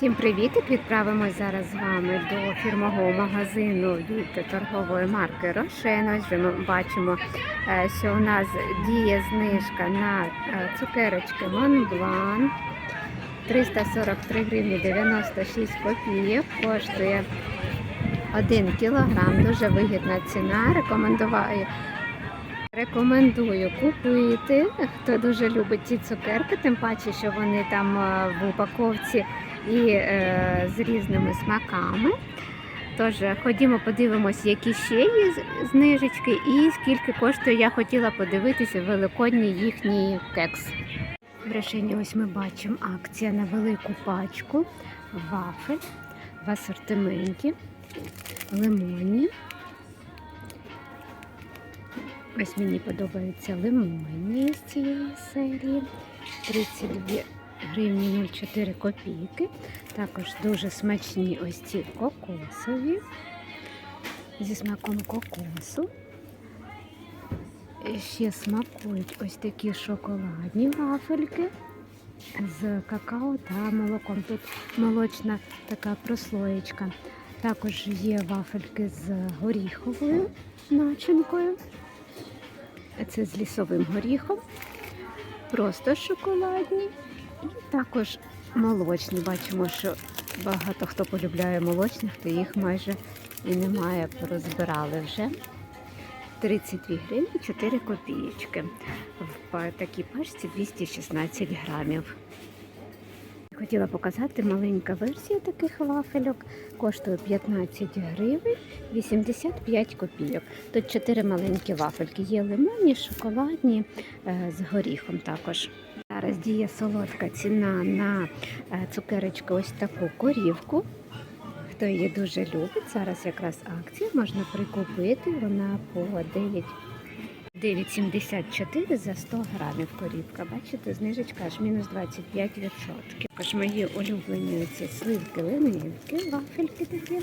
Всім привіт! Відправимось зараз з вами до фірмового магазину від торгової марки Рошен. Ось ми бачимо, е, що у нас діє знижка на е, цукерочки Монблан. 343 гривні 96 копійок. Коштує 1 кілограм. Дуже вигідна ціна. Рекомендую. Рекомендую купити, хто дуже любить ці цукерки, тим паче, що вони там е, в упаковці і е, з різними смаками. Тож ходімо, подивимось, які ще є знижечки і скільки коштує. Я хотіла подивитися великодній їхній кекс. В решенні ось ми бачимо акція на велику пачку вафель в асортименті, лимонні. Ось мені подобаються лимонні з цієї серії. 32 гривні 04 копійки. Також дуже смачні ось ці кокосові зі смаком кокосу. Ще смакують ось такі шоколадні вафельки з какао та молоком. Тут молочна така прослоєчка. Також є вафельки з горіховою начинкою. Це з лісовим горіхом. Просто шоколадні. І також молочні. Бачимо, що багато хто полюбляє молочних, то їх майже і немає, порозбирали вже. 32 гривні 4 копійки. В такій пачці 216 грамів. Хотіла показати маленька версія таких вафельок. Коштує 15 гривень 85 копійок. Тут 4 маленькі вафельки. Є лимонні, шоколадні е, з горіхом також. Діє солодка ціна на е, цукерочку ось таку корівку. Хто її дуже любить, зараз якраз акція можна прикупити. Вона по 9 9,74 за 100 грамів корівка. Бачите, знижечка аж мінус 25%. Також мої улюблені ці сливки ленивки, вафельки такі.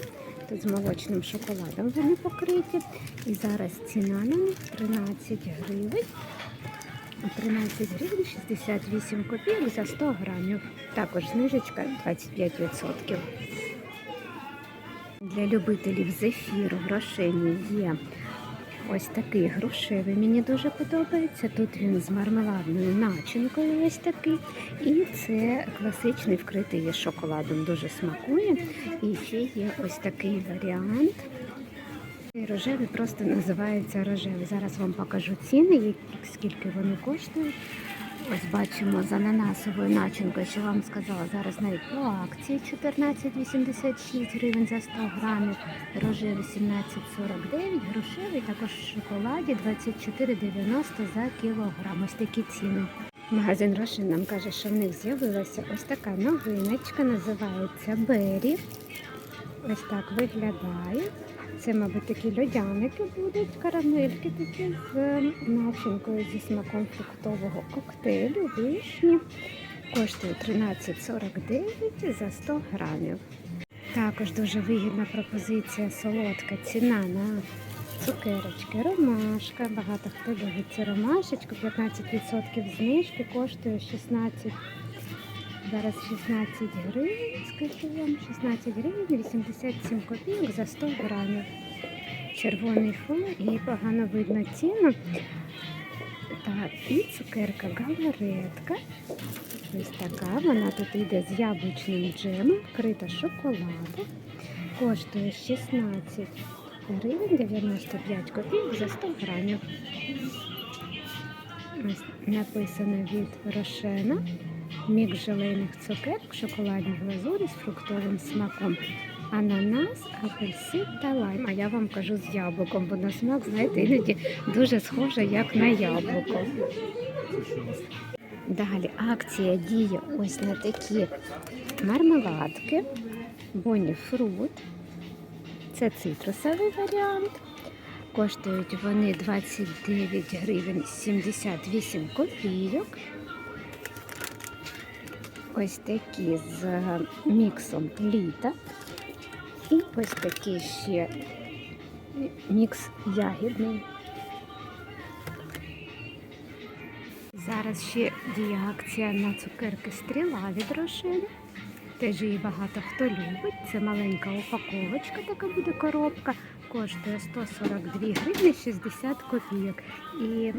Тут з молочним шоколадом вони покриті. І зараз ціна на них 13 гривень. 13 гривень 68 копійок за 100 грамів. Також знижечка 25%. Для любителів зефіру в рошені є ось такий грушевий. Мені дуже подобається. Тут він з мармеладною начинкою ось такий. І це класичний вкритий шоколадом. Дуже смакує. І ще є ось такий варіант. Цей Рожевий просто називається рожевий. Зараз вам покажу ціни, скільки вони коштують. Ось бачимо з ананасовою начинкою, що вам сказала, зараз навіть по акції 14,86 гривень за 100 грамів, рожевий 17,49, грушевий також в шоколаді 24,90 за кілограм. Ось такі ціни. Магазин Рошин нам каже, що в них з'явилася ось така новиночка, називається Бері. Ось так виглядає. Це, мабуть, такі льодяники будуть, карамельки такі з начинкою зі смаком фруктового коктейлю, вишні. Коштує 13,49 за 100 грамів. Також дуже вигідна пропозиція солодка ціна на цукерочки. Ромашка. Багато хто любить цю ромашечку. 15% знижки коштує 16 Зараз 16 гривень, скажу вам, 16 гривень 87 копійок за 100 грамів. Червоний фон і погано видно ціну. Так, і цукерка галаретка. Ось така. Вона тут йде з яблучним джемом, вкрита шоколадом. Коштує 16 гривень 95 копійок за 100 грамів. Ось написано від Рошена. Мікс желейних цукерок, шоколадні глазурі з фруктовим смаком. Ананас, апельсин та лайм. А я вам кажу з яблуком, бо на смак, знаєте, іноді дуже схоже, як на яблуко. Далі акція діє ось на такі мармеладки, боні фрут. Це цитрусовий варіант. Коштують вони 29 гривень 78 копійок. Ось такі з е, міксом літа. І ось такі ще мікс ягідний. Зараз ще діє акція на цукерки стріла від Рошен. Теж її багато хто любить. Це маленька упаковочка, така буде коробка. Коштує 142 гривні 60 копійок. І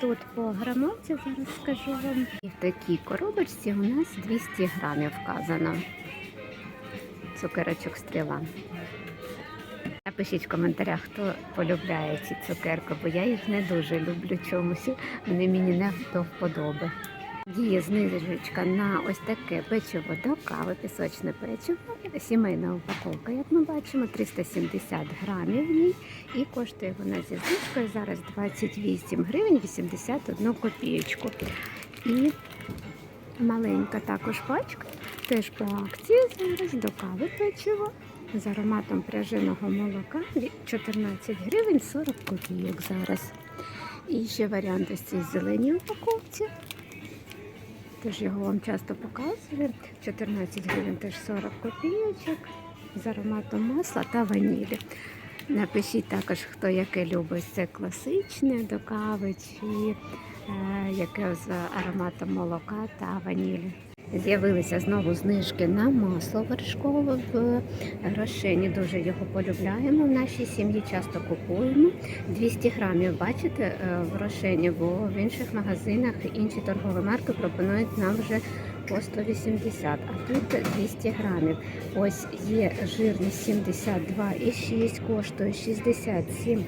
тут по грамовці зараз скажу вам. І в такій коробочці у нас 200 грамів вказано. Цукерочок стріла. Напишіть в коментарях, хто полюбляє ці цукерки, бо я їх не дуже люблю чомусь. Вони мені не до вподоби. Діє знижечка на ось таке печиво до кави, пісочне печиво, сімейна упаковка, як ми бачимо, 370 грамів в ній. І коштує вона зі знижкою зараз 28 гривень 81 копієчку. І маленька також пачка, теж по акції зараз до кави печиво з ароматом пряженого молока 14 гривень 40 копійок зараз. І ще варіант ось цій зеленій упаковці. Теж його вам часто показую. 14 гривень теж 40 копійочок з ароматом масла та ванілі. Напишіть також, хто яке любить це класичне до кави чи е, яке з ароматом молока та ванілі. З'явилися знову знижки на масло вершкове в Рошені. Дуже його полюбляємо. В нашій сім'ї часто купуємо. 200 грамів, бачите, е, в Рошені, бо в інших магазинах інші торгові марки пропонують нам вже по 180, а тут 200 грамів. Ось є жирність 72,6, коштує 67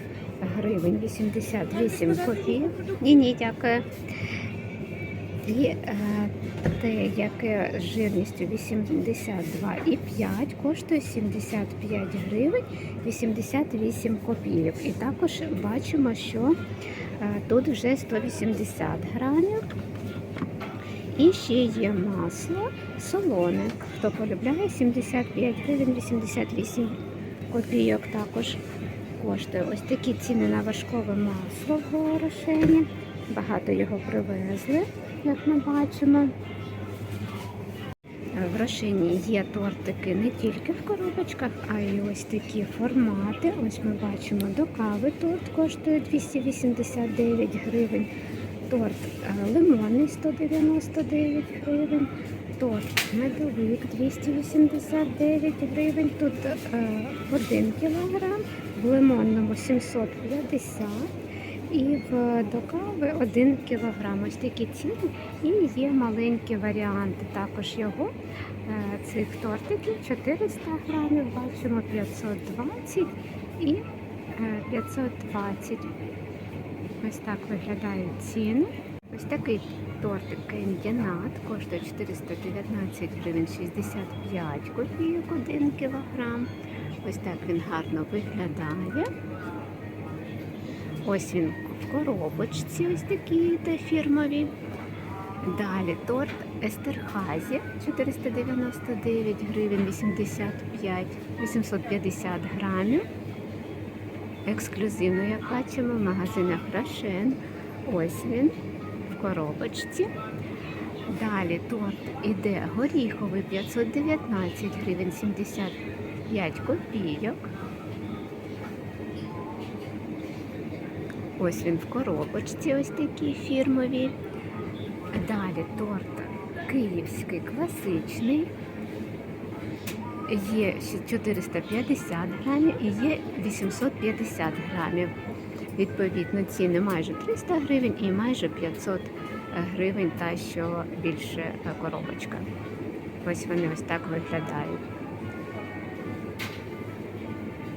гривень 88 копійок. Ні, ні, дякую. І е, те, яке з жирністю 82,5 коштує 75 гривень 88 копійок. І також бачимо, що е, тут вже 180 грамів. І ще є масло солоне. Хто полюбляє 75 гривень 88 копійок також коштує. Ось такі ціни на важкове масло в Горошені. Багато його привезли, як ми бачимо. В Рошені є тортики не тільки в коробочках, а й ось такі формати. Ось ми бачимо до кави торт коштує 289 гривень. Торт е, лимонний 199 гривень. Торт медовик 289 гривень. Тут е, 1 кілограм, в лимонному 750 і в до кави 1 кілограм. Ось такі ціни. І є маленькі варіанти також його е, цих тортиків 400 грамів, бачимо 520 і е, 520. Ось так виглядають ціни. Ось такий тортик кендінат коштує 419 гривень 65 копійок 1 кілограм. Ось так він гарно виглядає. Ось він в коробочці, ось такі та фірмові. Далі торт Естерхазі 499 гривень 85 850 грамів. Ексклюзивно, як бачимо, в магазинах Рошен. Ось він в коробочці. Далі торт іде горіховий 519 гривень 75 копійок. Ось він в коробочці, ось такі фірмові. Далі торт київський класичний. Є 450 грамів і є 850 грамів. Відповідно, ціни майже 300 гривень і майже 500 гривень, та що більше коробочка. Ось вони ось так виглядають.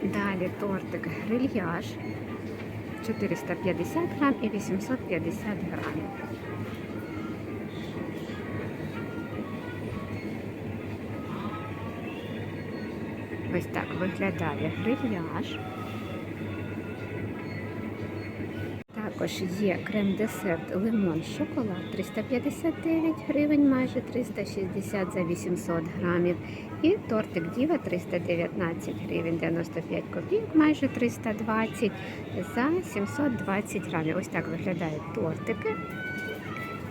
Далі тортик грильяж 450 грам і 850 грамів. Ось так виглядає грильяж. Також є крем-десерт лимон шоколад 359 гривень, майже 360 за 800 грамів. І тортик Діва 319 гривень 95 копійок, майже 320 за 720 грамів. Ось так виглядають тортики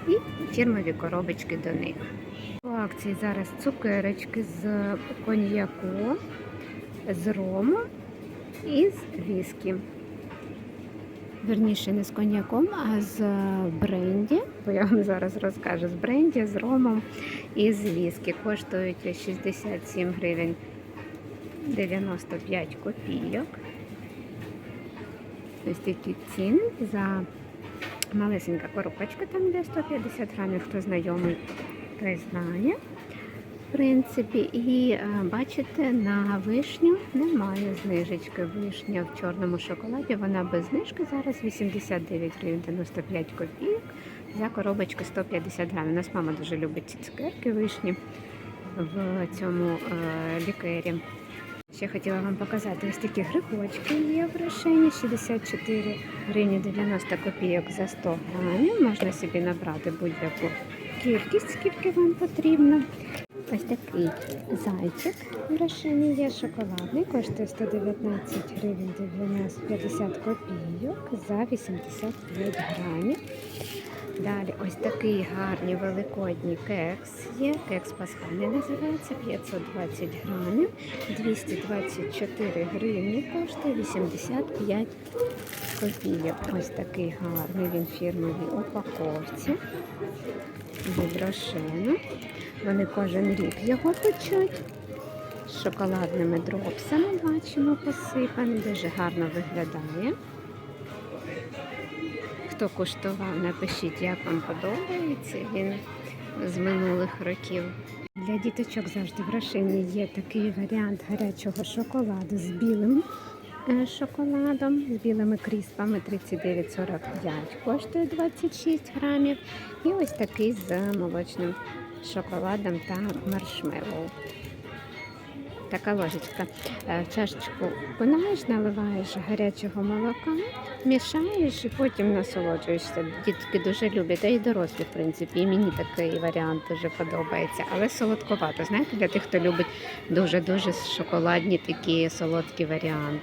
і фірмові коробочки до них. По акції зараз цукерочки з коньяку, з рому і з віскі. Верніше не з коньяком, а з бренді, бо я вам зараз розкажу, з бренді, з ромом і з віскі. Коштують 67 гривень 95 копійок. Ось такі ціни за малесенька коробочка, там де 150 грамів, хто знайомий, той знає. В принципі, і е, бачите, на вишню немає знижечки. Вишня в чорному шоколаді, вона без знижки зараз 89 гривень 95 копійок за коробочку 150 грамів. У нас мама дуже любить ці цукерки вишні в цьому е, лікері. Ще хотіла вам показати ось такі грибочки є в Рошені. 64 гривні 90 копійок за 100 грамів. Можна собі набрати будь-яку кількість, скільки вам потрібно. Ось такий зайчик в Рошені є шоколадний, коштує 119 гривень 50 копійок за 85 грамів. Далі ось такий гарний великодній кекс є. Кекс паскальний називається 520 грамів, 224 гривні коштує 85 копійок. Ось такий гарний він фірмовій упаковці. Від Рошену. Вони кожен рік його печуть. З шоколадними дропсами бачимо посипаний, дуже гарно виглядає. Хто куштував, напишіть, як вам подобається він з минулих років. Для діточок завжди в Рошені є такий варіант гарячого шоколаду з білим е, шоколадом, з білими кріспами 39,45 коштує 26 грамів. І ось такий з молочним шоколадом та маршмеллоу. Така ложечка. Е, чашечку окунаєш, наливаєш гарячого молока, мішаєш і потім насолоджуєшся. Дітки дуже люблять, та і дорослі, в принципі. І мені такий варіант дуже подобається. Але солодковато. Знаєте, для тих, хто любить дуже-дуже шоколадні такі солодкі варіанти.